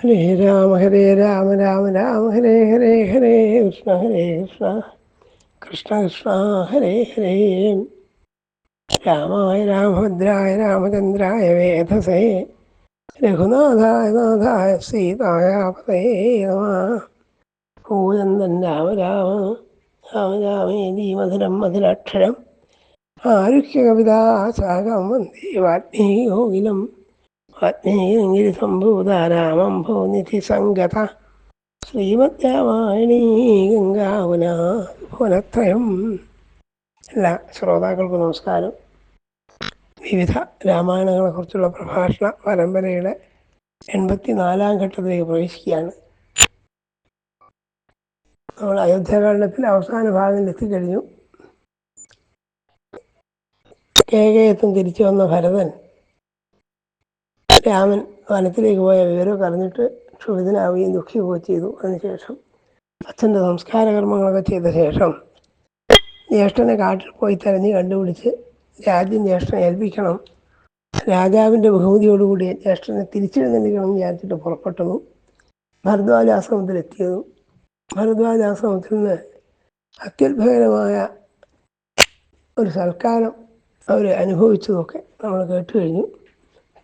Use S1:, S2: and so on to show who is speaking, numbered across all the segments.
S1: ഹരേ രാമ ഹരേ രാമ രാമ രാമ ഹരേ ഹരേ ഹരേ കൃഷ്ണ ഹരേ കൃഷ്ണ. കൃഷ്ണ കൃഷ്ണ ഹരേ ഹരേ. രാമായ രാമഭദ്രായ രാമചന്ദ്രായ വേധസേ രഘുനാഥായ നാഥായ സീതായ പതേ നമ. ഭൂയന്തൻ രാമ രാമ രാമ രാമേതി മധുരം മധുരാക്ഷരം. ആരുഹ്യ കവിതാ സാഗം വന്ദേ വാൽമീകോകിലം വാൽമീകിരി സംഭൂത രാമം ഭൂനിധി സംഗത ശ്രീമദ് രാമായണീ ഗംഗാവന ഭുവനത്രയം എല്ലാ ശ്രോതാക്കൾക്കും നമസ്കാരം. വിവിധ രാമായണങ്ങളെക്കുറിച്ചുള്ള പ്രഭാഷണ പരമ്പരയുടെ എൺപത്തി നാലാം ഘട്ടത്തിലേക്ക് പ്രവേശിക്കുകയാണ്. നമ്മൾ അയോധ്യാകാണ്ഡത്തിൽ അവസാന ഭാഗത്തിൽ എത്തിക്കഴിഞ്ഞു. കേകയത്തും തിരിച്ചു വന്ന ഭരതൻ രാമൻ വനത്തിലേക്ക് പോയ വിവരമൊക്കെ അറിഞ്ഞിട്ട് ക്ഷുഭിതനാവുകയും ദുഃഖിക്കുകയും ചെയ്തു. അതിനുശേഷം അച്ഛന്റെ സംസ്കാര കർമ്മങ്ങളൊക്കെ ചെയ്ത ശേഷം ജ്യേഷ്ഠനെ കാട്ടിൽ പോയി തെരഞ്ഞ് കണ്ടുപിടിച്ച് രാജ്യം ജ്യേഷ്ഠനെ ഏൽപ്പിക്കണം. രാജാവിന്റെ ബഹുമതിയോടുകൂടി ജ്യേഷ്ഠനെ തിരിച്ചെഴുന്നേൽക്കണം എന്ന് വിചാരിച്ചിട്ട് പുറപ്പെട്ടതും ഭരദ്വാജ ആശ്രമത്തിലെത്തിയതും ഭരദ്വാജ ആശ്രമത്തിൽ നിന്ന് അത്യുത്ഭകരമായ ഒരു സൽക്കാരം അവർ അനുഭവിച്ചതൊക്കെ നമ്മൾ കേട്ട് കഴിഞ്ഞു.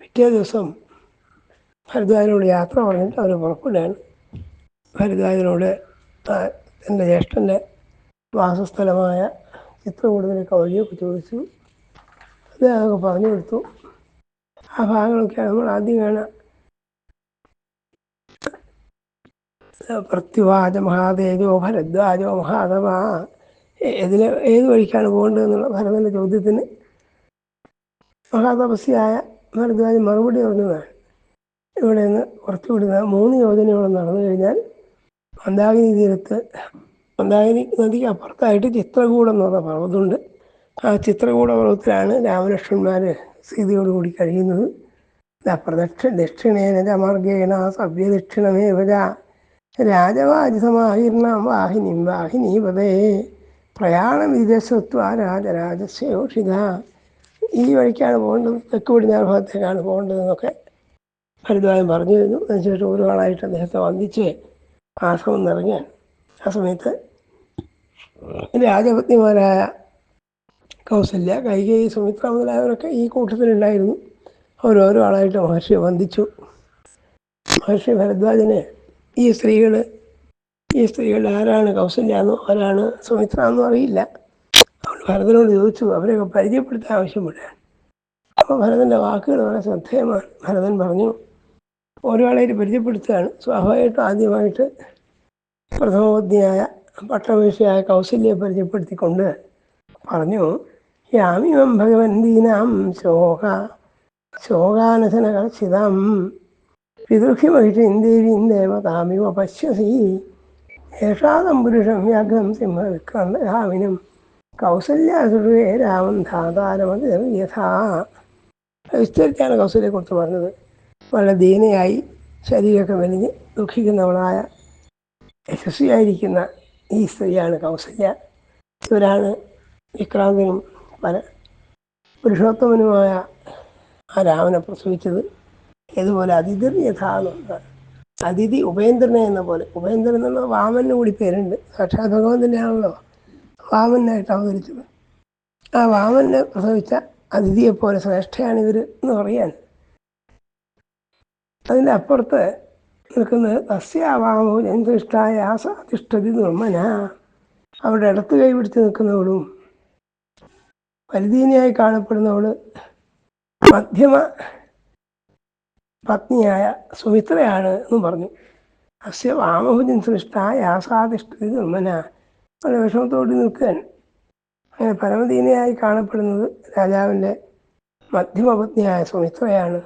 S1: പിറ്റേ ദിവസം ഭരദ്വാജനോട് യാത്ര പറഞ്ഞിട്ട് അവർ പുറപ്പെടുകയാണ് ഭരദ്വാജനോട് എന്റെ ജ്യേഷ്ഠന്റെ വാസസ്ഥലമായ ചിത്രകൂടത്തിലേക്ക് വഴിയൊക്കെ ചോദിച്ചു. അത് അതൊക്കെ പറഞ്ഞു കൊടുത്തു. ആ ഭാഗങ്ങളൊക്കെയാണ് നമ്മൾ ആദ്യം കാണാം പ്രത്യുവാച മഹാദേവോ ഭരദ്വാജോ മഹാദവ ഇതിൽ ഏത് വഴിക്കാണ് പോകേണ്ടതെന്നുള്ള ഭരതന്റെ ചോദ്യത്തിന് മഹാതപസ്യായ ഭരദ്വാജൻ മറുപടി പറഞ്ഞതാണ്. ഇവിടെ നിന്ന് കുറച്ചുകൂടി മൂന്ന് യോജനയോളം നടന്നു കഴിഞ്ഞാൽ മന്ദാകിനി തീരത്ത് മന്ദാകിനി നദിക്ക് അപ്പുറത്തായിട്ട് ചിത്രകൂടം എന്ന് പറഞ്ഞ പർവതമുണ്ട്. ആ ചിത്രകൂട പർവതത്തിലാണ് രാമലക്ഷ്മണന്മാർ സീതയോടുകൂടി കഴിയുന്നത്. പ്രദക്ഷ ദക്ഷിണേന മാർഗേണ സവ്യദക്ഷിണമേവജ വാഹിനി വാഹിനിം വാഹിനീപതേ പ്രയാണം വിദേശത്വ രാജരാജസ്യോഷിത ഈ വഴിക്കാണ് പോകേണ്ടത് തെക്ക് പടിഞ്ഞാറ് ഭാഗത്തേക്കാണ് പോകേണ്ടതെന്നൊക്കെ ഭരദ്വാജൻ പറഞ്ഞു കഴിഞ്ഞു അതിനുശേഷം ഒരു ആളായിട്ട് അദ്ദേഹത്തെ വന്ദിച്ച് ആശ്രമം നിറഞ്ഞ് ആ സമയത്ത് രാജപത്നിമാരായ കൗസല്യ കൈകേയി സുമിത്ര മുതലായവരൊക്കെ ഈ കൂട്ടത്തിലുണ്ടായിരുന്നു. അവരോരോ ആളായിട്ട് മഹർഷിയെ വന്ദിച്ചു. മഹർഷി ഭരദ്വാജന് ഈ സ്ത്രീകൾ ഈ സ്ത്രീകൾ ആരാണ് കൗസല്യ എന്നോ ആരാണ് സുമിത്ര എന്നോ അറിയില്ല. അതുകൊണ്ട് ഭരതനോട് ചോദിച്ചു അവരെയൊക്കെ പരിചയപ്പെടുത്താൻ ആവശ്യപ്പെട്ടാണ് അപ്പോൾ ഭരതന്റെ വാക്കുകൾ വളരെ ശ്രദ്ധേയമാണ്. ഭരതൻ പറഞ്ഞു ഒരാളായിട്ട് പരിചയപ്പെടുത്തുകയാണ്. സ്വാഭാവികമായിട്ടും ആദ്യമായിട്ട് പ്രഥമപത്നിയായ പട്ടമേഷിയായ കൗസല്യെ പരിചയപ്പെടുത്തിക്കൊണ്ട് പറഞ്ഞു യാമിമം ഭഗവൻ ദീനാം ശോക ശോകാനശനകർഷിതം പിതൃഹ്യമഹിഷീം ദേവീം ദേവതാമിവ പശ്യസി ഏഷാദം പുരുഷം വ്യാഘ്രം സിംഹവിക്രമരാമിനും കൗസല്യാസുരേ രാമൻ ധാതാരമതി യഥാ വിസ്തരിച്ചാണ് കൗസല്യെക്കുറിച്ച് പറഞ്ഞത്. വളരെ ദീനയായി ശരീരമൊക്കെ മെലിഞ്ഞ് ദുഃഖിക്കുന്നവളായ യശസ്വിയായിരിക്കുന്ന ഈ സ്ത്രീയാണ് കൗസല്യ. ഇവരാണ് വിക്രാന്തനും പല പുരുഷോത്തമനുമായ ആ രാമനെ പ്രസവിച്ചത്. ഇതുപോലെ അതിഥിർ യഥാന്നുണ്ട് അതിഥി ഉപേന്ദ്രനെ എന്ന പോലെ. ഉപേന്ദ്രൻ എന്നുള്ള വാമന് കൂടി പേരുണ്ട്. സാക്ഷാത് ഭഗവാൻ തന്നെയാണല്ലോ വാമനായിട്ട് അവതരിച്ചത്. ആ വാമനെ പ്രസവിച്ച അതിഥിയെപ്പോലെ ശ്രേഷ്ഠയാണ് ഇവർ എന്ന് പറയാൻ അതിന്റെ അപ്പുറത്ത് നിൽക്കുന്നത് തസ്യാവാമോ ജനസൃഷ്ടായ ആസാധിഷ്ഠതി നിർമ്മന. അവിടെ ഇടത്ത് കൈ പിടിച്ച് നിൽക്കുന്നവളും പരിധീനിയായി കാണപ്പെടുന്നവൾ മധ്യമ പത്നിയായ സുമിത്രയാണ് എന്ന് പറഞ്ഞു. അസ്യ വാമഭുജൻ സൃഷ്ടായ ആസാധിഷ്ഠതി നിർമ്മന. വളരെ വിഷമത്തോട് നിൽക്കാൻ അങ്ങനെ പരമദീനയായി കാണപ്പെടുന്നത് രാജാവിന്റെ മധ്യമപത്നിയായ സുമിത്രയാണ്.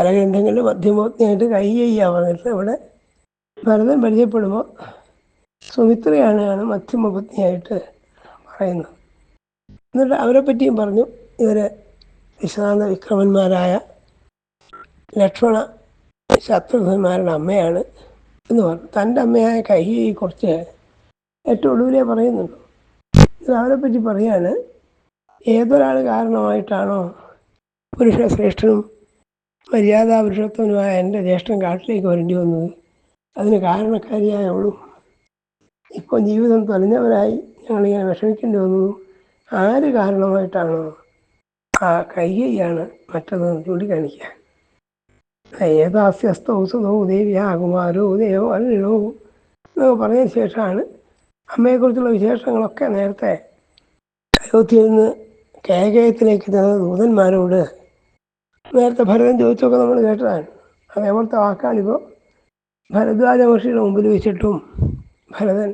S1: കലഗ്രന്ഥങ്ങളിൽ കൈ കൈയ്യ പറഞ്ഞിട്ട് ഇവിടെ ഭരതൻ പരിചയപ്പെടുമ്പോൾ സുമിത്രയാണ് മധ്യമപത്നിയായിട്ട് പറയുന്നത്. എന്നിട്ട് അവരെ പറ്റിയും പറഞ്ഞു ഇവർ വിശ്വനാഥ വിക്രമന്മാരായ ലക്ഷ്മണ ശത്രുഘ്നന്മാരുടെ അമ്മയാണ് എന്ന് പറഞ്ഞു. തന്റെ അമ്മയായ കൈ കുറച്ച് ഏറ്റവും ഒടുവിലേ പറയുന്നുണ്ട്. ഇത് അവരെ പറ്റി പറയാണ് ഏതൊരാൾ കാരണമായിട്ടാണോ പുരുഷ ശ്രേഷ്ഠനും മര്യാദാ പുരുഷത്വനുമായ എന്റെ ജ്യേഷ്ഠൻ കാട്ടിലേക്ക് വരേണ്ടി വന്നത്. അതിന് കാരണക്കാരിയായുള്ളൂ ഇപ്പോൾ ജീവിതം തൊലഞ്ഞവരായി ഞങ്ങളിങ്ങനെ വിഷമിക്കേണ്ടി വന്നു ആര് കാരണമായിട്ടാണോ? ആ കൈകയാണ് മറ്റതെന്ന് ചൂണ്ടിക്കാണിക്കുക ഏതാസ്യസ്തോ സുതോ ആ കുമാരോ ദേവോ അല്ലോ എന്നൊക്കെ പറഞ്ഞതിന് ശേഷമാണ് അമ്മയെക്കുറിച്ചുള്ള വിശേഷങ്ങളൊക്കെ നേരത്തെ അയോധ്യയിൽ നിന്ന് കേകയത്തിലേക്ക് ചെന്ന ദൂതന്മാരോട് നേരത്തെ ഭരതൻ ചോദിച്ചൊക്കെ നമ്മൾ കേട്ടതാണ്. അതേപോലത്തെ വാക്കാണിപ്പോൾ ഭരദ്വാജ മഹർഷിയുടെ മുമ്പിൽ വെച്ചിട്ടും ഭരതൻ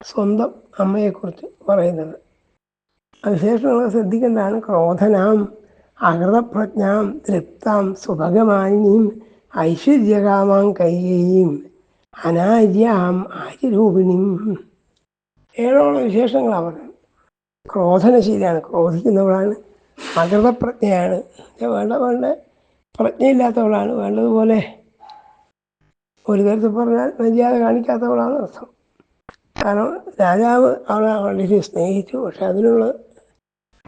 S1: സ്വന്തം അമ്മയെക്കുറിച്ച് പറയുന്നത്. അതിനുശേഷം നമ്മൾ ശ്രദ്ധിക്കേണ്ടതാണ് ക്രോധനാം അകൃതപ്രജ്ഞാം തൃപ്താം സുഭഗമാനിയും ഐശ്വര്യകാമാം കൈകയും അനാര്യാം ആര്യരൂപിണിയും ഏഴോളം വിശേഷങ്ങളാണ് പറയുന്നത് ക്രോധനശീലാണ് ക്രോധിക്കുന്നവളാണ്. അകൃതപ്രജ്ഞയാണ് വേണ്ട വേണ്ട. പ്രജ്ഞയില്ലാത്തവളാണ്. വേണ്ടതുപോലെ ഒരു തരത്തിൽ പറഞ്ഞാൽ മര്യാദ കാണിക്കാത്തവളാണ് അർത്ഥം. കാരണം രാജാവ് അവളെ വളരെ സ്നേഹിച്ചു. പക്ഷെ അതിനുള്ള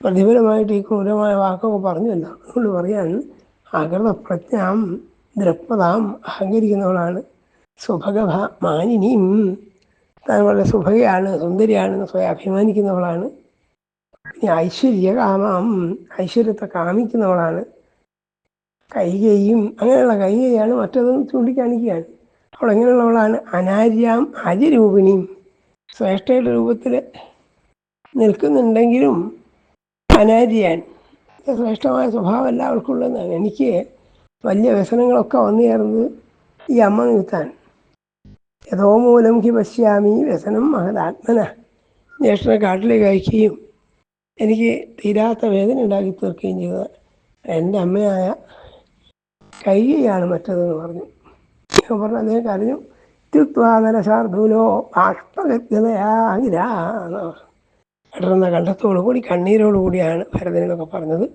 S1: പ്രതിഫലമായിട്ട് ഈ ക്രൂരമായ വാക്കൊക്കെ പറഞ്ഞല്ലോ അതുകൊണ്ട് പറയാൻ അകൃതപ്രജ്ഞാം ദ്രപ്പതാം അഹങ്കരിക്കുന്നവളാണ്. സുഭഗഭ മാനിനിയും താൻ വളരെ സുഭകയാണ് സുന്ദരിയാണെന്ന് സ്വയം അഭിമാനിക്കുന്നവളാണ്. ഇനി ഐശ്വര്യകാമം ഐശ്വര്യത്തെ കാമിക്കുന്നവളാണ്. കൈകയും അങ്ങനെയുള്ള കൈകയാണ് മറ്റതും ചൂണ്ടിക്കാണിക്കുകയാണ്. അവൾ എങ്ങനെയുള്ളവളാണ് അനാര്യാം അജരൂപിണിയും ശ്രേഷ്ഠയുടെ രൂപത്തിൽ നിൽക്കുന്നുണ്ടെങ്കിലും അനാര്യാൻ ശ്രേഷ്ഠമായ സ്വഭാവം എല്ലാവർക്കുള്ളതാണ്. എനിക്ക് വലിയ വ്യസനങ്ങളൊക്കെ വന്നു ചേർന്നത് ഈ അമ്മ നിമിത്താൻ യഥോ മൂലം ഹി പശ്യാമി വ്യസനം മഹദാത്മന. ജ്യേഷ്ഠനെ കാട്ടിലേക്ക് അയക്കുകയും എനിക്ക് തീരാത്ത വേദന ഉണ്ടാക്കി തീർക്കുകയും ചെയ്തത്. എന്റെ അമ്മയായ കൈയാണ് മറ്റതെന്ന് പറഞ്ഞു. പറഞ്ഞു അദ്ദേഹം കരഞ്ഞു. ത്യുക്വാനരശാർദൂലോ ബാഷ്പഗത്യതയാകിരാന്ന് ഇടറുന്ന കണ്ഠത്തോടു കൂടി കണ്ണീരോടു കൂടിയാണ് ഭരതനൊക്കെ പറഞ്ഞത്.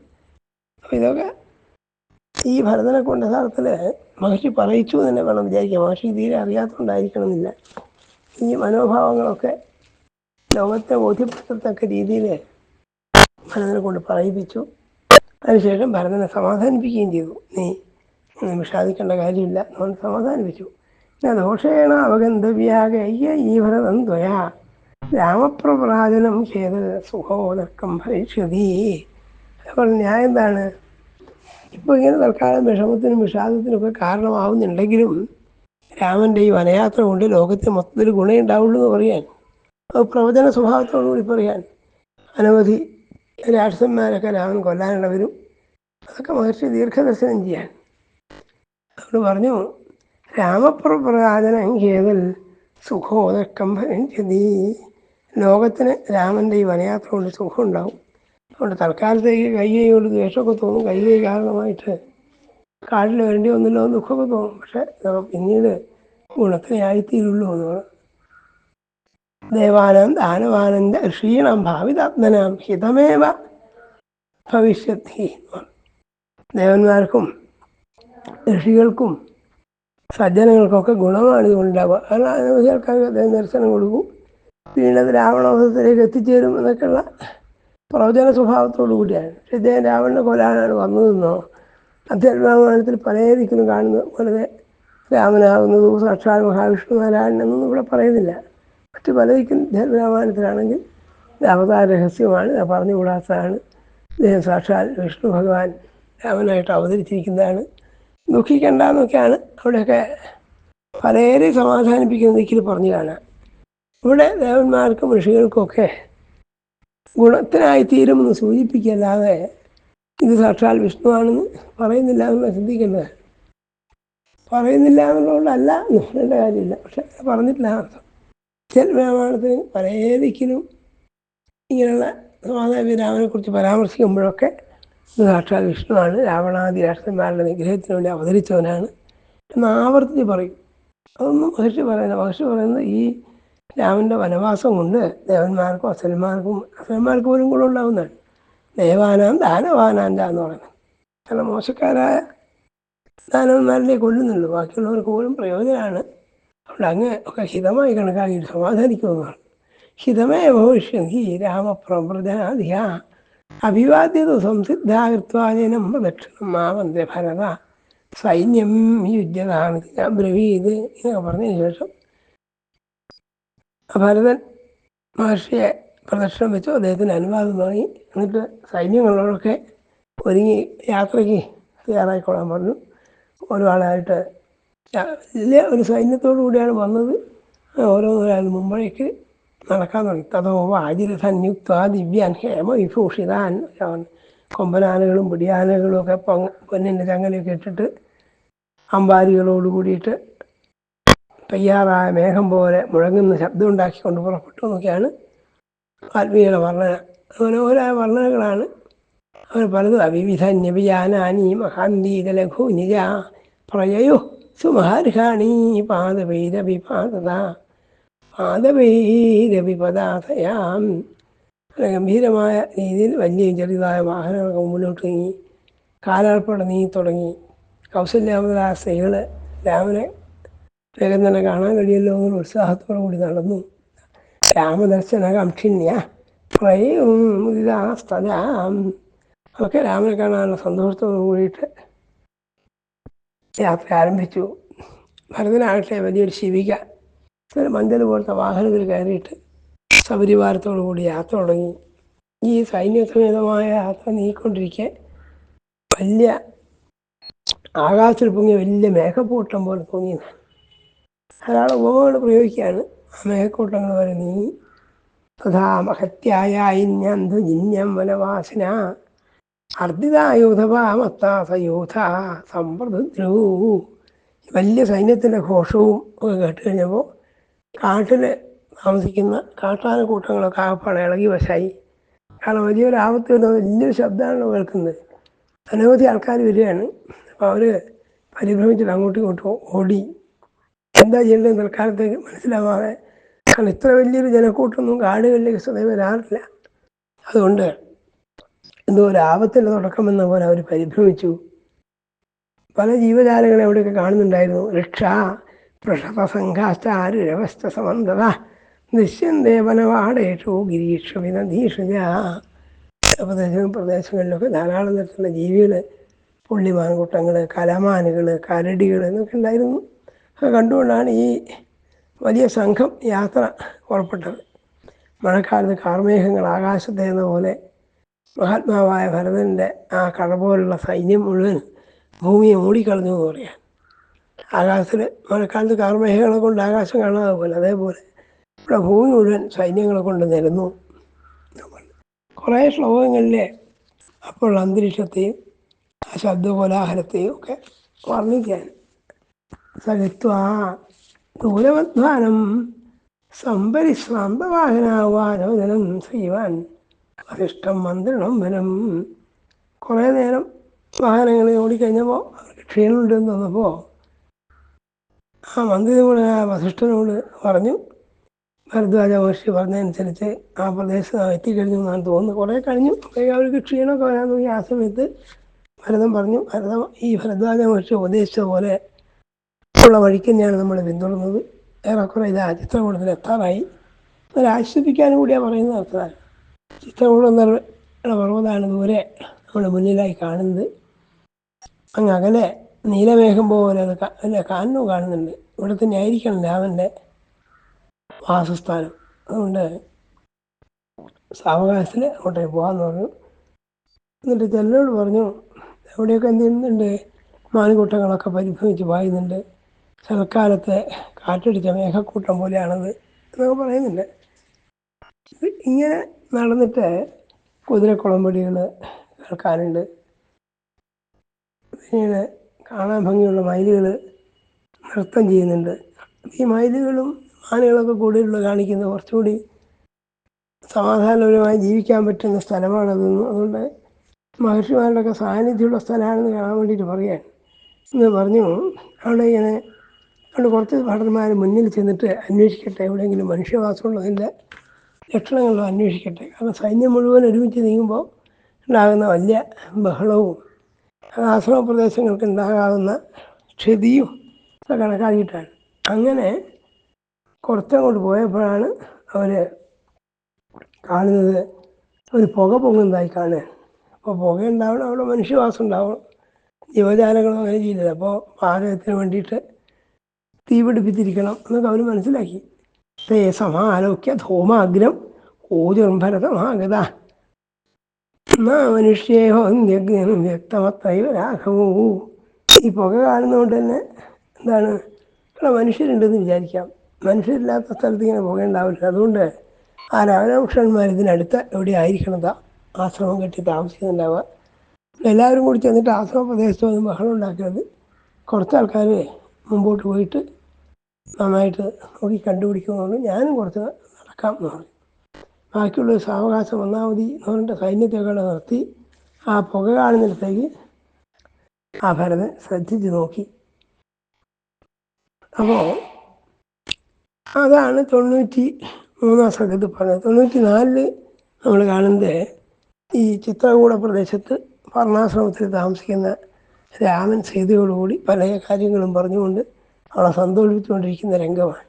S1: അപ്പോൾ ഇതൊക്കെ ഈ ഭരതനെ കൊണ്ട യഥാർത്ഥത്തിൽ മഹർഷി പറയിച്ചു എന്ന് തന്നെ വേണം വിചാരിക്കുക മഹർഷി തീരെ അറിയാത്തതുകൊണ്ടായിരിക്കണമെന്നില്ല ഈ മനോഭാവങ്ങളൊക്കെ ലോകത്തെ ബോധ്യപ്പെടുത്തത്തക്ക രീതിയിൽ ഭരതനെ കൊണ്ട് പറയിപ്പിച്ചു. അതിനുശേഷം ഭരതനെ സമാധാനിപ്പിക്കുകയും ചെയ്തു. നീ വിഷാദിക്കേണ്ട കാര്യമില്ല. അവൻ സമാധാനിപ്പിച്ചു. പിന്നെ ദോഷേണ അവഗന്ധവ്യാകയ്യ ഈ ഭരതം ദ്വയാ രാമപ്രവ്രാജനം ചെയ്ത് സുഖോദർക്കം ഭരിഷ്യതി അപ്പോൾ ഞാൻ എന്താണ്? ഇപ്പോൾ ഇങ്ങനെ തൽക്കാലം വിഷമത്തിനും വിഷാദത്തിനും ഒക്കെ കാരണമാവുന്നുണ്ടെങ്കിലും രാമന്റെ ഈ വനയാത്ര കൊണ്ട് ലോകത്തിന് മൊത്തത്തിൽ ഗുണമുണ്ടാവുള്ളൂ എന്ന് പറയാൻ പ്രവചന സ്വഭാവത്തോടു കൂടി പറയാൻ അനവധി രാക്ഷസന്മാരൊക്കെ രാമൻ കൊല്ലാനുള്ളവരും അതൊക്കെ മഹർഷി ദീർഘദർശനം ചെയ്യാൻ. അവിടെ പറഞ്ഞു രാമപ്രവചനം കേവൽ സുഖോദക്കം ഭരഞ്ചതി ലോകത്തിന് രാമന്റെ ഈ വനയാത്ര കൊണ്ട് സുഖം ഉണ്ടാവും അതുകൊണ്ട് തൽക്കാലത്തേക്ക് കയ്യോട് ദ്വേഷമൊക്കെ തോന്നും. കയ്യേ കാരണമായിട്ട് കാട്ടിൽ വേണ്ടി വന്നല്ലോ എന്ന് ദുഃഖമൊക്കെ തോന്നും. പക്ഷേ പിന്നീട് ഗുണത്തിനെ ആയിത്തീരുള്ളൂ എന്ന് പറഞ്ഞു. ദേവാനാം ദാനവാനന്ദ ഋഷീണം ഭാവിതാത്മനാം ഹിതമേവ. ഭവിഷ്യത്തി ദേവന്മാർക്കും ഋഷികൾക്കും സജ്ജനങ്ങൾക്കൊക്കെ ഗുണമാണ് ഇതുകൊണ്ടാവുക ആൾക്കാർക്ക് അദ്ദേഹം ദർശനം കൊടുക്കും. വീണ്ടും രാവണവസത്തിലേക്ക് എത്തിച്ചേരും എന്നൊക്കെയുള്ള പ്രവചന സ്വഭാവത്തോടു കൂടിയാണ്. പക്ഷെ ഇദ്ദേഹം രാവണനെ കൊല്ലാനാണ് വന്നതെന്നോ അധ്യാത്മാനത്തിൽ പല കാണുന്നത് പോലെ രാമനാകുന്നതും സാക്ഷാൽ മഹാവിഷ്ണു നാരായണൻ എന്നൊന്നും ഇവിടെ പറയുന്നില്ല. മറ്റു പല ദിക്കും അധ്യാത്മരാമായണത്തിലാണെങ്കിൽ അവതാര രഹസ്യമാണ്. പറഞ്ഞുകൂടാത്തതാണ്. അദ്ദേഹം സാക്ഷാൽ വിഷ്ണു ഭഗവാൻ രാമനായിട്ട് അവതരിച്ചിരിക്കുന്നതാണ്. ദുഃഖിക്കേണ്ട എന്നൊക്കെയാണ് അവിടെയൊക്കെ പലരെ സമാധാനിപ്പിക്കുന്ന ദിക്കിൽ പറഞ്ഞു കാണാം ഇവിടെ ദേവന്മാർക്കും ഋഷികൾക്കൊക്കെ ഗുണത്തിനായിത്തീരുമെന്ന് സൂചിപ്പിക്കല്ലാതെ ഇത് സാക്ഷാൽ വിഷ്ണുവാണെന്ന് പറയുന്നില്ല എന്ന് ചിന്തിക്കേണ്ടത് പറയുന്നില്ല എന്നുള്ളതുകൊണ്ടല്ല നോക്കേണ്ട കാര്യമില്ല. പക്ഷെ പറഞ്ഞിട്ടില്ല അർത്ഥം രാമായണത്തിന് പല ദിക്കിലും ഇങ്ങനെയുള്ള സമാധാന രാമനെക്കുറിച്ച് പരാമർശിക്കുമ്പോഴൊക്കെ സാക്ഷാൽ വിഷ്ണുവാണ്. രാവണാദി രാഷ്ട്രന്മാരുടെ നിഗ്രഹത്തിന് വേണ്ടി അവതരിച്ചവനാണ് എന്ന് ആവർത്തിച്ച് പറയും. അതൊന്നും മഹർഷി പറയുന്നത് മഹർഷി പറയുന്നത് ഈ രാമന്റെ വനവാസം കൊണ്ട് ദേവന്മാർക്കും അസന്മാർക്കും അസന്മാർക്ക് പോലും കൂടെ ഉണ്ടാവുന്നതാണ്. ദേവാനാം ദാനവാനാന്റെ എന്ന് പറയുന്നത്. കാരണം മോശക്കാരായ ദാനവന്മാരിലേക്ക് കൊല്ലുന്നുള്ളൂ. ബാക്കിയുള്ളവർക്ക് പോലും പ്രയോജനമാണ്. അതുകൊണ്ട് അങ്ങ് ഒക്കെ ഹിതമായി കണക്കാക്കി സമാധാനിക്കുമെന്നാണ് ഹിതമേ ഭവിഷ്യന്തി രാമപ്രമൃതാധിയ അഭിവാദ്യത സംസിദ്ധാകൃത്വാജനം പ്രദക്ഷിണം മാ വന്ദേ ഭരത. സൈന്യം യുജ്യതാണ്. ബ്രവീത് എന്നൊക്കെ പറഞ്ഞതിന് ശേഷം ഭരതൻ മഹർഷിയെ പ്രദക്ഷിണം വെച്ചു. അദ്ദേഹത്തിന് അനുവാദം വാങ്ങി എന്നിട്ട് സൈന്യങ്ങളോടൊക്കെ ഒരുങ്ങി യാത്രയ്ക്ക് തയ്യാറായിക്കൊള്ളാൻ പറഞ്ഞു. ഒരാളായിട്ട് വലിയ ഒരു സൈന്യത്തോടു കൂടിയാണ് വന്നത്. ഓരോന്നോരാൾ മുമ്പേക്ക് നടക്കാൻ തുടങ്ങി. തതോ യുക്ത ദിവ്യാൻ ഹേമ വിഭൂഷിതാൻ. കൊമ്പനാനകളും പിടിയാനകളും ഒക്കെ പൊങ്ങ പൊന്നിന്റെ ചങ്ങലയൊക്കെ ഇട്ടിട്ട് അമ്പാരികളോട് കൂടിയിട്ട് തയ്യാറായ മേഘം പോലെ മുഴങ്ങുന്ന ശബ്ദം ഉണ്ടാക്കിക്കൊണ്ട് പുറപ്പെട്ടു എന്നൊക്കെയാണ് ആത്മീയയുടെ വർണന. ഓരോ വർണനകളാണ് അവർ പലതും അവിവിധന്യപിജാനാനി മഹാന്തീത ലഘു നിജ പ്രയയോ സുമഹാർഹാണി പാദവൈരവിപാദത പാദവൈരവിപദാതയാം ഗംഭീരമായ രീതിയിൽ വലിയ ചെറിയതായ വാഹനങ്ങളൊക്കെ മുന്നോട്ട് നീങ്ങി കാലാൾപ്പട നീങ്ങി തുടങ്ങി. കൗസല്യാമത സ്ത്രീകൾ രാമനെ വേഗം തന്നെ കാണാൻ കഴിയല്ലോ എന്നൊരു ഉത്സാഹത്തോടു കൂടി നടന്നു. രാമദർശന ഇതാ സ്ഥലം ഒക്കെ രാമനെ കാണാനുള്ള സന്തോഷത്തോടു കൂടിയിട്ട് യാത്ര ആരംഭിച്ചു ഭരതനാകട്ടെ വലിയൊരു ശിവിക. ഒരു മഞ്ചൽ പോലത്തെ വാഹനത്തിൽ കയറിയിട്ട് സപരിവാരത്തോടു കൂടി യാത്ര തുടങ്ങി. ഈ സൈന്യസമേതമായ യാത്ര നീക്കൊണ്ടിരിക്കെ വലിയ ആകാശത്തിൽ പൊങ്ങിയ വലിയ മേഘക്കൂട്ടം പോലെ തോന്നിയത് ധാരാളം ഉപമകൾ പ്രയോഗിക്കുകയാണ് ആ മേഘക്കൂട്ടങ്ങൾ വരെ നീങ്ങി. തഥാ മഹത്യായ ഇന്യന്ധു ജിന്യം വനവാസിന. അർദ്ധിതായൂഥപാമത്താസയൂഥ സമ്പ്രദ്രു വലിയ സൈന്യത്തിന്റെ ഘോഷവും ഒക്കെ കേട്ട് കഴിഞ്ഞപ്പോൾ കാട്ടിൽ താമസിക്കുന്ന കാട്ടാന കൂട്ടങ്ങളൊക്കെ ആകപ്പാടെ ഇളകി വശായി. കാരണം വലിയൊരു ആപത്ത് വരുന്ന വലിയൊരു ശബ്ദമാണല്ലോ കേൾക്കുന്നത്. അനവധി ആൾക്കാർ വരികയാണ്. അപ്പോൾ അവർ പരിഭ്രമിച്ചിട്ട് അങ്ങോട്ടും ഇങ്ങോട്ടും ഓടി. എന്താ ചെയ്യേണ്ടത് തൽക്കാലത്തേക്ക് മനസ്സിലാവാതെ. കാരണം ഇത്ര വലിയൊരു ജനക്കൂട്ടമൊന്നും കാടുകളിലേക്ക് സ്വതവേ വരാറില്ല. അതുകൊണ്ട് എന്തോ ഒരു ആപത്തിന്റെ തുടക്കമെന്ന പോലെ അവർ പരിഭ്രമിച്ചു. പല ജീവജാലങ്ങളെ അവിടെയൊക്കെ കാണുന്നുണ്ടായിരുന്നു. രക്ഷ പൃഷതസംഘാശ്ചാരുരവസ്ഥ സമന്തത ദൃശ്യന്തേ വനവാടേഷു ഗിരീഷ വിനദീഷജ പ്രദേശ പ്രദേശങ്ങളിലൊക്കെ ധാരാളം തരത്തിലുള്ള ജീവികൾ പുള്ളിമാൻകൂട്ടങ്ങൾ കലമാനുകൾ കരടികൾ എന്നൊക്കെ ഉണ്ടായിരുന്നു. അത് കണ്ടുകൊണ്ടാണ് ഈ വലിയ സംഘം യാത്ര പുറപ്പെട്ടത്. മഴക്കാലത്ത് കാർമേഘങ്ങൾ ആകാശത്തെ എന്ന പോലെ മഹാത്മാവായ ഭരതന്റെ ആ കട പോലുള്ള സൈന്യം മുഴുവൻ ഭൂമിയെ മൂടിക്കളഞ്ഞു എന്ന് പറയാം. ആകാശത്തിൽ മഴക്കാലത്ത് കാർമേഹങ്ങളെ കൊണ്ട് ആകാശം കാണാതെ പോലെ അതേപോലെ ഇവിടെ ഭൂമി മുഴുവൻ സൈന്യങ്ങളെ കൊണ്ട് നിരന്നു കുറേ ശ്ലോകങ്ങളിൽ അപ്പോൾ അന്തരീക്ഷത്തെയും ആ ശബ്ദകോലാഹലത്തെയും ഒക്കെ വർണിക്കാൻ. സഹിത്വാ ദൂരമധ്വാനം സംപരിശ്രാന്തവാഹനാവാനോദനം ശ്രീവാൻ വസിഷ്ഠം മന്ത്രണം വനം കുറേ നേരം വാഹനങ്ങളിൽ ഓടിക്കഴിഞ്ഞപ്പോൾ അവർക്ക് ക്ഷീണമുണ്ടെന്ന് തന്നപ്പോൾ ആ മന്ത്രിയോട് ആ വസിഷ്ഠനോട് പറഞ്ഞു ഭരദ്വാജ മഹർഷി പറഞ്ഞതനുസരിച്ച് ആ പ്രദേശത്ത് എത്തിക്കഴിഞ്ഞു എന്നാണ് തോന്നുന്നു. കുറേ കഴിഞ്ഞു. അവർക്ക് ക്ഷീണമൊക്കെ വരാൻ തുടങ്ങി. ആ സമയത്ത് ഭരതം പറഞ്ഞു ഭരതം ഈ ഭരദ്വാജ മഹർഷി ഉപദേശിച്ച പോലെ ഉള്ള വഴിക്ക് തന്നെയാണ് നമ്മൾ പിന്തുടർന്നത്. ഏറെക്കുറെ ഇത് ആ ചിത്രകൂടത്തിൽ എത്താറായി. അവരാശ്വസിപ്പിക്കാനും കൂടിയാണ് പറയുന്നത് അർത്ഥം. ചിത്രകൂടം എന്ന പർവതമാണ് ദൂരെ നമ്മുടെ മുന്നിലായി കാണുന്നത്. അങ്ങ് അകലെ നീലമേഘം പോലെ അത് അല്ല കാണുന്നു കാണുന്നുണ്ട്. ഇവിടെ തന്നെ ആയിരിക്കണം രാമന്റെ വാസസ്ഥാനം. അതുകൊണ്ട് സാവകാശത്തിൽ അങ്ങോട്ടേക്ക് പോകാമെന്ന് പറഞ്ഞു. എന്നിട്ട് ചെല്ലനോട് പറഞ്ഞു എവിടെയൊക്കെ എന്ത് ചെയ്യുന്നുണ്ട് മാനുകൂട്ടങ്ങളൊക്കെ പരിഭ്രമിച്ച് പായുന്നുണ്ട്. സൽക്കാലത്തെ കാറ്റടിച്ച മേഘക്കൂട്ടം പോലെയാണത് എന്നൊക്കെ പറയുന്നുണ്ട്. ഇങ്ങനെ നടന്നിട്ട് കുതിരക്കുളമ്പടികൾ കേൾക്കാനുണ്ട്. പിന്നീട് കാണാൻ ഭംഗിയുള്ള മയിലുകൾ നൃത്തം ചെയ്യുന്നുണ്ട്. ഈ മയിലുകളും ആനകളൊക്കെ കൂടുതലുള്ള കാണിക്കുന്ന കുറച്ചുകൂടി സമാധാനപരമായി ജീവിക്കാൻ പറ്റുന്ന സ്ഥലമാണതെന്ന് അതുകൊണ്ട് മഹർഷിമാരുടെയൊക്കെ സാന്നിധ്യമുള്ള സ്ഥലമാണെന്ന് കാണാൻ വേണ്ടിയിട്ട് പറയാൻ എന്ന് പറഞ്ഞു അവിടെ ഇങ്ങനെ അവിടെ കുറച്ച് ഭടന്മാർ മുന്നിൽ ചെന്നിട്ട് അന്വേഷിക്കട്ടെ എവിടെയെങ്കിലും മനുഷ്യവാസമുള്ളതിന്റെ ലക്ഷണങ്ങളോ അന്വേഷിക്കട്ടെ. കാരണം സൈന്യം മുഴുവൻ ഒരുമിച്ച് നീങ്ങുമ്പോൾ ഉണ്ടാകുന്ന വലിയ ബഹളവും ആശ്രമ പ്രദേശങ്ങൾക്ക് ഉണ്ടാകാവുന്ന ക്ഷതിയും ഒക്കെ കണക്കാക്കിയിട്ടാണ്. അങ്ങനെ കുറച്ചങ്ങോട്ട് പോയപ്പോഴാണ് അവർ കാണുന്നത് ഒരു പുക പൊങ്ങുന്നതായി കാണുക. അപ്പോൾ പുക ഉണ്ടാവണം അവിടെ മനുഷ്യവാസം ഉണ്ടാവണം. ജീവജാലങ്ങളും അങ്ങനെ ചെയ്യുന്നത് അപ്പോൾ പാചകത്തിന് വേണ്ടിയിട്ട് തീ പിടിപ്പിച്ചിരിക്കണം എന്നൊക്കെ അവർ മനസ്സിലാക്കി. തേ സമാലോക്യ ധൂമാഗ്രം ഊജുംഭരതമാഗത. മനുഷ്യേഹോ യജ്ഞനും വ്യക്തമത്രൈവ രാഘവൂ. ഈ പുക കാണുന്നതുകൊണ്ട് തന്നെ എന്താണ് ഇവിടെ മനുഷ്യരുണ്ടെന്ന് വിചാരിക്കാം. മനുഷ്യരില്ലാത്ത സ്ഥലത്ത് ഇങ്ങനെ പുക ഉണ്ടാവില്ല. അതുകൊണ്ട് ആ രാജവൃക്ഷന്മാർ ഇതിനടുത്ത് എവിടെ ആയിരിക്കണതാ ആശ്രമം കെട്ടി താമസിക്കുന്നുണ്ടാവുക. എല്ലാവരും കൂടി ചെന്നിട്ട് ആശ്രമ പ്രദേശത്ത് വന്ന് ബഹളം ഉണ്ടാക്കരുത്. കുറച്ച് ആൾക്കാർ മുമ്പോട്ട് പോയിട്ട് നന്നായിട്ട് നോക്കി കണ്ടുപിടിക്കുമെന്നുണ്ട് ഞാനും കുറച്ച് നടക്കാം എന്ന് പറഞ്ഞു. ബാക്കിയുള്ള സാവകാശം വന്നാൽ മതി എന്ന് പറഞ്ഞിട്ട് സൈന്യത്തെയൊക്കെ നിർത്തി ആ പുക കാണുന്നിടത്തേക്ക് ആ ഭരതൻ ശ്രദ്ധിച്ച് നോക്കി. അപ്പോൾ അതാണ് തൊണ്ണൂറ്റി മൂന്നാം സംഘത്തിൽ പറഞ്ഞത്. തൊണ്ണൂറ്റി നാലിൽ നമ്മൾ കാണുന്നത് ഈ ചിത്രകൂട പ്രദേശത്ത് വർണാശ്രമത്തിൽ താമസിക്കുന്ന രാമൻ സീതയോടുകൂടി പല കാര്യങ്ങളും പറഞ്ഞുകൊണ്ട് അവളെ സന്തോഷിപ്പിച്ചുകൊണ്ടിരിക്കുന്ന രംഗമാണ്.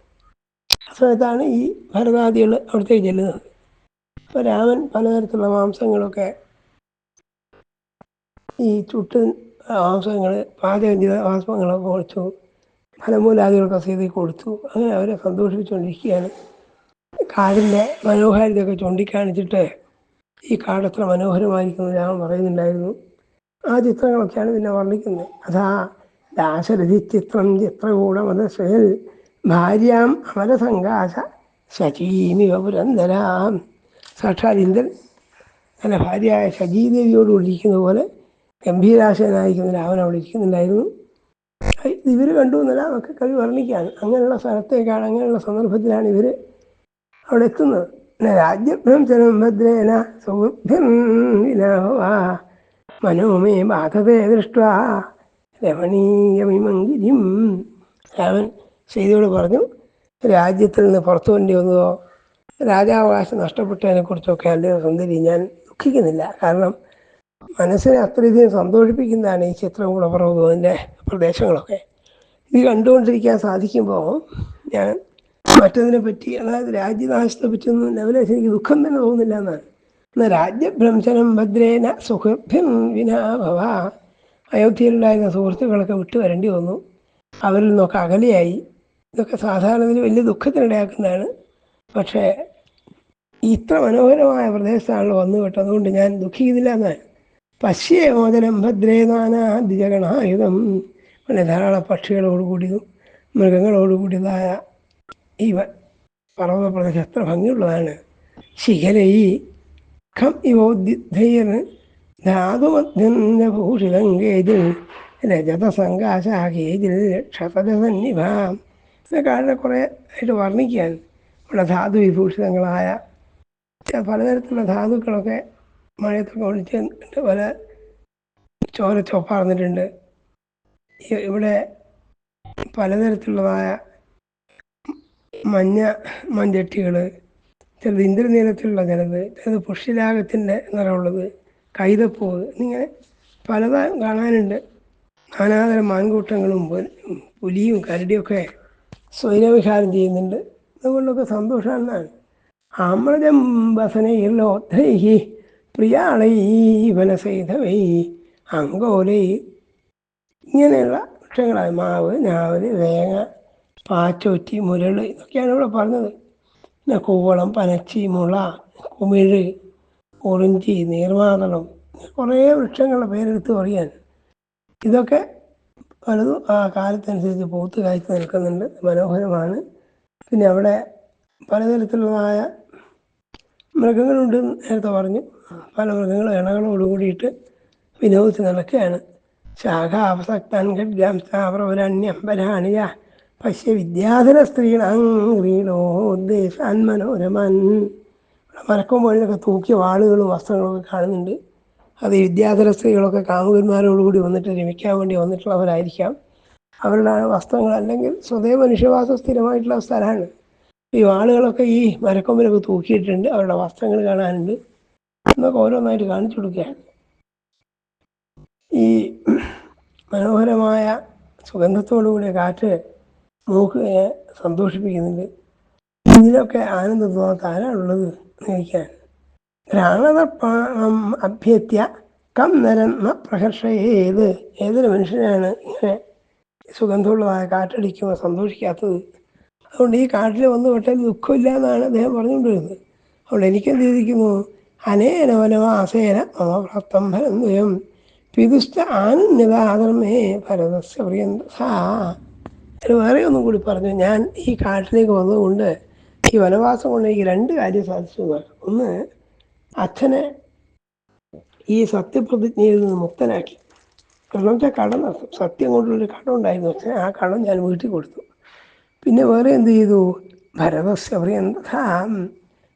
S1: ആ സമയത്താണ് ഈ ഭരതാദികൾ അവിടത്തേക്ക് ചെല്ലുന്നത്. അപ്പോൾ രാമൻ പലതരത്തിലുള്ള മാംസങ്ങളൊക്കെ ഈ ചുട്ട് മാംസങ്ങൾ പാചകം ചെയ്ത മാംസങ്ങളൊക്കെ കൊടുത്തു ഫലമൂലാദികളൊക്കെ സീതയ്ക്ക് കൊടുത്തു. അങ്ങനെ അവരെ സന്തോഷിപ്പിച്ചുകൊണ്ടിരിക്കുകയാണ്. കാടിന്റെ മനോഹാരിതയൊക്കെ ചൂണ്ടിക്കാണിച്ചിട്ട് ഈ കാടത്ര മനോഹരമായിരിക്കുന്നു രാമൻ പറയുന്നുണ്ടായിരുന്നു. ആ ചിത്രങ്ങളൊക്കെയാണ് പിന്നെ വർണിക്കുന്നത്. അതാ ചിത്രം ചിത്രകൂടമത സ്വയൽ ഭാര്യാം അമരസങ്കാശ ശചീമിവ പുരന്തരാം സാക്ഷാൽ ഇന്ദ്രൻ തന്റെ ഭാര്യയായ ശചീദേവിയോട് വിളിക്കുന്ന പോലെ ഗംഭീരാശയനായിരിക്കുന്ന രാമൻ അവിടെ ഇരിക്കുന്നുണ്ടായിരുന്നു. ഇവർ കണ്ടു എന്നല്ല നമുക്ക് കവി വർണിക്കുകയാണ് അങ്ങനെയുള്ള സ്ഥലത്തേക്കാണ് അങ്ങനെയുള്ള സന്ദർഭത്തിലാണ് ഇവർ അവിടെ എത്തുന്നത്. പിന്നെ രാജ്യഭ്രംശനം ഭദ്രേന സൗഭ്യം മനോമേ ബാധതേ ദൃഷ്ട രമണീയമിമങ്കിരിം അവൻ ചെയ്തോട് പറഞ്ഞു രാജ്യത്തിൽ നിന്ന് പുറത്തു വേണ്ടി വന്നതോ? രാജാവകാശം നഷ്ടപ്പെട്ടതിനെക്കുറിച്ചൊക്കെ അല്ലയോ സുന്ദരി ഞാൻ ദുഃഖിക്കുന്നില്ല. കാരണം മനസ്സിനെ അത്രയധികം സന്തോഷിപ്പിക്കുന്നതാണ് ഈ ചിത്രകൂടപർവതം അതിന്റെ പ്രദേശങ്ങളൊക്കെ. ഇത് കണ്ടുകൊണ്ടിരിക്കാൻ സാധിക്കുമ്പോൾ ഞാൻ മറ്റതിനെ പറ്റി അതായത് രാജ്യനാശത്തെ പറ്റിയൊന്നും ലെവലേശം എനിക്ക് ദുഃഖം തന്നെ തോന്നുന്നില്ല എന്നാണ്. എന്നാൽ രാജ്യഭ്രംശനം ഭദ്രേന സുഖഭ്യം വിനാഭവ അയോധ്യയിലുണ്ടായിരുന്ന സുഹൃത്തുക്കളൊക്കെ വിട്ടു വരേണ്ടി വന്നു. അവരിൽ നിന്നൊക്കെ അകലെയായി. ഇതൊക്കെ സാധാരണത്തിൽ വലിയ ദുഃഖത്തിനിടയാക്കുന്നതാണ്. പക്ഷേ ഇത്ര മനോഹരമായ പ്രദേശത്താണല്ലോ വന്നു കേട്ടതുകൊണ്ട് ഞാൻ ദുഃഖിക്കുന്നില്ല എന്നാണ്. ഭദ്രേ നാനാ ദ്വിജഗണായുധം പിന്നെ ധാരാളം പക്ഷികളോടുകൂടിയതും മൃഗങ്ങളോടുകൂടിയതായ ഈ പർവത പ്രദേശം എത്ര ഭംഗിയുള്ളതാണ്. ശിഖലയി ഖം ഇവോദ്യുദ്ധൈർ ധാതുമധ്യഭൂഷിതം കേജിൽ രജതസങ്കാശാഖേതിൽ ക്ഷതജസന്നിഭാം ഇതൊക്കെ കുറേ ആയിട്ട് വർണിക്കാൻ ഇവിടെ ധാതു വിഭൂഷിതങ്ങളായ പലതരത്തിലുള്ള ധാതുക്കളൊക്കെ മഴയത്തൊക്കെ ഒഴിച്ച് പല ചോര ചോപ്പാർന്നിട്ടുണ്ട് ഇവിടെ പലതരത്തിലുള്ളതായ മഞ്ഞ മഞ്ചട്ടികൾ ചിലത് ഇന്ദ്രനീലത്തിലുള്ള ചിലത് ചിലത് പുഷ്യരാഗത്തിന്റെ നിറമുള്ളത് കൈതപ്പൂവ് എന്നിങ്ങനെ പലതും കാണാനുണ്ട്. നാനാതരം മാൻകൂട്ടങ്ങളും പുലിയും കരടിയൊക്കെ സ്വൈരവിഹാരം ചെയ്യുന്നുണ്ട്. അതുകൊണ്ടൊക്കെ സന്തോഷമാണ് അമൃതം വസനയിലോദ്ധൈഹി പ്രിയാളൈ വനസൈതവൈ അങ്കോലൈ. ഇങ്ങനെയുള്ള വൃക്ഷങ്ങളാണ് മാവ് ഞാവൽ വേങ്ങ പാച്ചോറ്റി മുരൾ ഇതൊക്കെയാണ് ഇവിടെ പറഞ്ഞത്. പിന്നെ കൂവളം പനച്ചി മുള കുമിഴ് ഉറിഞ്ചി നീർമാതളം കുറേ വൃക്ഷങ്ങളുടെ പേരെടുത്ത് പറയാൻ. ഇതൊക്കെ പലതും ആ കാലത്തനുസരിച്ച് പൂത്ത് കായ്ച്ച് നിൽക്കുന്നുണ്ട്. മനോഹരമാണ്. പിന്നെ അവിടെ പലതരത്തിലുള്ളതായ മൃഗങ്ങളുണ്ട് നേരത്തെ പറഞ്ഞു. പല മൃഗങ്ങളും ഇണകളോട് കൂടിയിട്ട് വിനോദിച്ച് നടക്കുകയാണ്. ശാഖ അവസക്താൻ പശ്യ വിദ്യാധര സ്ത്രീണാങ്ക്രീണോ ദേശാൻ മനോരമൻ. മരക്കൊമ്പൊഴിലൊക്കെ തൂക്കിയ വാളുകളും വസ്ത്രങ്ങളും ഒക്കെ കാണുന്നുണ്ട്. അത് വിദ്യാധര സ്ത്രീകളൊക്കെ കാമുകന്മാരോടുകൂടി വന്നിട്ട് രമിക്കാൻ വേണ്ടി വന്നിട്ടുള്ളവരായിരിക്കാം. അവരുടെ വസ്ത്രങ്ങൾ അല്ലെങ്കിൽ സ്വതേ മനുഷ്യവാസം സ്ഥിരമായിട്ടുള്ള സ്ഥലമാണ്. ഈ വാളുകളൊക്കെ ഈ മരക്കൊമ്പിലൊക്കെ തൂക്കിയിട്ടുണ്ട്. അവരുടെ വസ്ത്രങ്ങൾ കാണാനുണ്ട്. എന്നൊക്കെ ഓരോന്നായിട്ട് കാണിച്ചു കൊടുക്കുകയാണ്. ഈ മനോഹരമായ സുഗന്ധത്തോടു കൂടിയ കാറ്റ് മൂക്കിനെ സന്തോഷിപ്പിക്കുന്നുണ്ട്. ഇതിലൊക്കെ ആനന്ദം തോന്നാത്ത ആരാണുള്ളത് എന്ന് ചോദിക്കാൻ ഘ്രാണതർപ്പണം അഭ്യത്യ കം നരം ന പ്രഹർഷയേത്. ഏതൊരു മനുഷ്യനാണ് ഇങ്ങനെ സുഗന്ധമുള്ളതായ കാറ്റടിക്കുമ്പോൾ സന്തോഷിക്കാത്തത്? അതുകൊണ്ട് ഈ കാട്ടിൽ വന്നു പെട്ടാൽ ദുഃഖമില്ല എന്നാണ് അദ്ദേഹം പറഞ്ഞുകൊണ്ടിരുന്നത്. അതുകൊണ്ട് എനിക്കെന്ത് ചെയ്തിരിക്കുന്നു? അനേന വനവാസേന പ്രാപ്തം ദ്വയം പിതുസ്ഥ ആനന്ദാധർമ്മേ ഭരതസ്യ പ്രിയന്ത. സാ വേറെ ഒന്നും കൂടി പറഞ്ഞു. ഞാൻ ഈ കാട്ടിലേക്ക് വന്നതുകൊണ്ട് ഈ വനവാസം കൊണ്ട് എനിക്ക് രണ്ട് കാര്യം സാധിച്ചു ഒന്ന് അച്ഛനെ ഈ സത്യപ്രതിജ്ഞയിൽ നിന്ന് മുക്തനാക്കി. കാരണം വെച്ചാൽ കടം സത്യം കൊണ്ടുള്ളൊരു കടം ഉണ്ടായിരുന്നു അച്ഛൻ ആ കടം ഞാൻ വീട്ടിൽ കൊടുത്തു. പിന്നെ വേറെ എന്ത് ചെയ്തു? ഭരതസ്യ എന്താ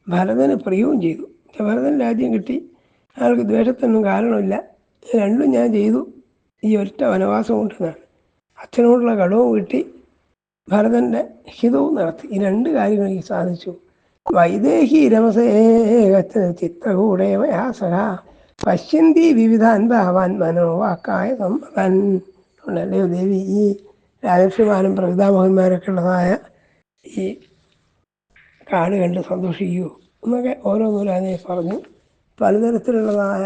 S1: ഭരതന് പ്രിയവും ചെയ്തു. ഭരതൻ രാജ്യം കിട്ടി. അയാൾക്ക് ദ്വേഷത്തിനൊന്നും കാരണമില്ല. രണ്ടും ഞാൻ ചെയ്തു. ഈ ഒറ്റ വനവാസം കൊണ്ടെന്നാണ് അച്ഛനോടുള്ള കടവും കിട്ടി. ഭരതന്റെ ഹിതവും നടത്തി. ഈ രണ്ട് കാര്യങ്ങൾ എനിക്ക് സാധിച്ചു. വൈദേഹി രമസേകത്തിന് ചിത്തകൂടേമയാസഹ പശ്യന്തി വിവിധാൻ ഭാവാൻ മനോവാക്കായ സമ്മതൻ ദേവി? ഈ രാജർഷിമാരും പ്രകൃതാമഹന്മാരൊക്കെ ഉള്ളതായ ഈ കാട് കണ്ട് സന്തോഷിക്കൂ എന്നൊക്കെ ഓരോന്നോരോന്നെ പറഞ്ഞു. പലതരത്തിലുള്ളതായ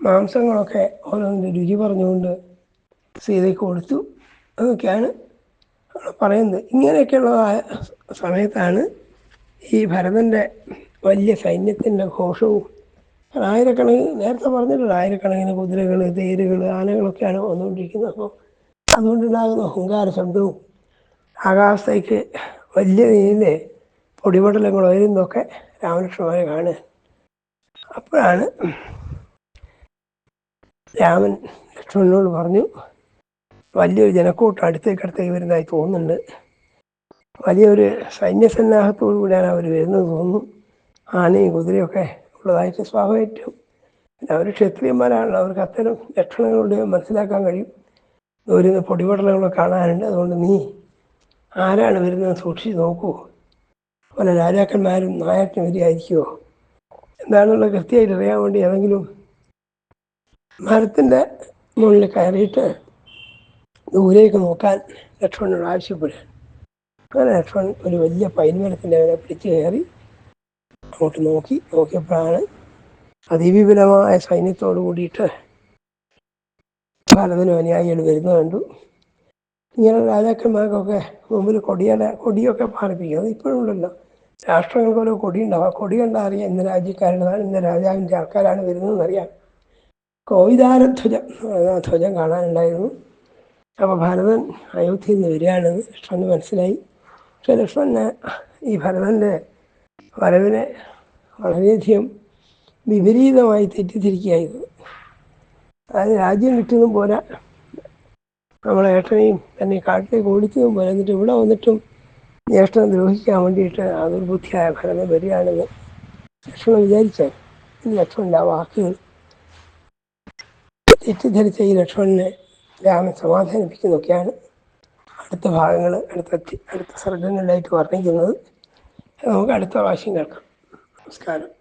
S1: മാംസങ്ങളൊക്കെ ഓരോന്നിന്റെ രുചി പറഞ്ഞുകൊണ്ട് സീതയ്ക്ക് കൊടുത്തു. അതൊക്കെയാണ് പറയുന്നത്. ഇങ്ങനെയൊക്കെയുള്ളതായ സമയത്താണ് ഈ ഭരതന്റെ വലിയ സൈന്യത്തിന്റെ ഘോഷവും. ആയിരക്കണക്കിന് നേരത്തെ പറഞ്ഞിട്ടുണ്ട് ആയിരക്കണക്കിന് കുതിരകൾ തേരുകൾ ആനകളൊക്കെയാണ് വന്നുകൊണ്ടിരിക്കുന്നത്. അപ്പോൾ അതുകൊണ്ടുണ്ടാകുന്ന ഹുങ്കാര ശബ്ദവും ആകാശത്തേക്ക് വലിയ രീതിയിൽ പൊടിപടലങ്ങൾ വരുന്നതൊക്കെ രാമലക്ഷ്മണനെ കാണുക. അപ്പോഴാണ് രാമൻ ലക്ഷ്മണനോട് പറഞ്ഞു വലിയൊരു ജനക്കൂട്ടം അടുത്തേക്ക് അടുത്തേക്ക് വരുന്നതായി തോന്നുന്നുണ്ട്. വലിയൊരു സൈന്യസന്നാഹത്തോടു കൂടിയാണ് അവർ വരുന്നത് തോന്നുന്നു. ആനയും കുതിരയൊക്കെ ഉള്ളതായിട്ട് സ്വാഭാവികം പിന്നെ അവർ ക്ഷത്രിയന്മാരാണല്ലോ അവർക്ക് അത്തരം ലക്ഷണങ്ങളുടെ മനസ്സിലാക്കാൻ കഴിയും. ഒരു പൊടിപടലങ്ങളൊക്കെ കാണാനുണ്ട്. അതുകൊണ്ട് നീ ആരാണ് വരുന്നത് സൂക്ഷിച്ച് നോക്കൂ. പല രാജാക്കന്മാരും നായക്കും വരികയായിരിക്കുമോ എന്താണെന്നുള്ള കൃത്യമായിട്ട് അറിയാൻ വേണ്ടി ഏതെങ്കിലും മരത്തിന്റെ മുകളിൽ കയറിയിട്ട് ദൂരേക്ക് നോക്കാൻ ലക്ഷ്മണനോട് ആവശ്യപ്പെടുക. അങ്ങനെ ലക്ഷ്മണൻ ഒരു വലിയ പൈൻമരത്തിന്റെ അവരെ പിടിച്ചു കയറി അങ്ങോട്ട് നോക്കി നോക്കിയപ്പോഴാണ് അതിവിപുലമായ സൈന്യത്തോട് കൂടിയിട്ട് ഭാരതനും അനുയായികൾ വരുന്ന കണ്ടു. ഇങ്ങനെ രാജാക്കന്മാർക്കൊക്കെ മുമ്പിൽ കൊടിയുടെ കൊടിയൊക്കെ പാറിപ്പിക്കും അത് ഇപ്പോഴും ഉണ്ടല്ലോ. രാഷ്ട്രങ്ങൾക്ക് ഓരോ കൊടി ഉണ്ടാവും ആ കൊടി കണ്ടാൽ അറിയാം ഇന്ന രാജ്യക്കാരുടേതാണ് ഇന്ന രാജാവിന്റെ ആൾക്കാരാണ് വരുന്നതെന്ന് അറിയാം കോവിതാരധ്വജം ആ ധ്വജം കാണാനുണ്ടായിരുന്നു. അപ്പോൾ ഭരതൻ അയോധ്യയിൽ നിന്ന് വരികയാണെന്ന് ലക്ഷ്മണന് മനസ്സിലായി. പക്ഷേ ലക്ഷ്മണന് ഈ ഭരതന്റെ വരവിനെ വളരെയധികം വിപരീതമായി തെറ്റിദ്ധരിക്കുകയായിരുന്നു. അതായത് രാജ്യം കിട്ടുന്നതും പോരാ. നമ്മളെ ഏട്ടനെയും തന്നെ കാട്ടിലേക്ക് ഓടിച്ചതും പോലെ എന്നിട്ട് ഇവിടെ വന്നിട്ടും ജ്യേഷ്ഠനെ ദ്രോഹിക്കാൻ വേണ്ടിയിട്ട് അതൊരു ബുദ്ധിയായ ഭരതൻ വരികയാണെന്ന് ലക്ഷ്മണൻ വിചാരിച്ചാൽ ലക്ഷ്മണന്റെ ആ വാക്കുകൾ തെറ്റിദ്ധരിച്ച ഈ ലക്ഷ്മണനെ രാമൻ സമാധാനിപ്പിക്കുന്നതൊക്കെയാണ് അടുത്ത ഭാഗങ്ങൾ അടുത്ത അടുത്ത സർഗങ്ങളിലായിട്ട് വർണിക്കുന്നത്. നമുക്ക് അടുത്ത പ്രാവശ്യം കേൾക്കാം. നമസ്കാരം.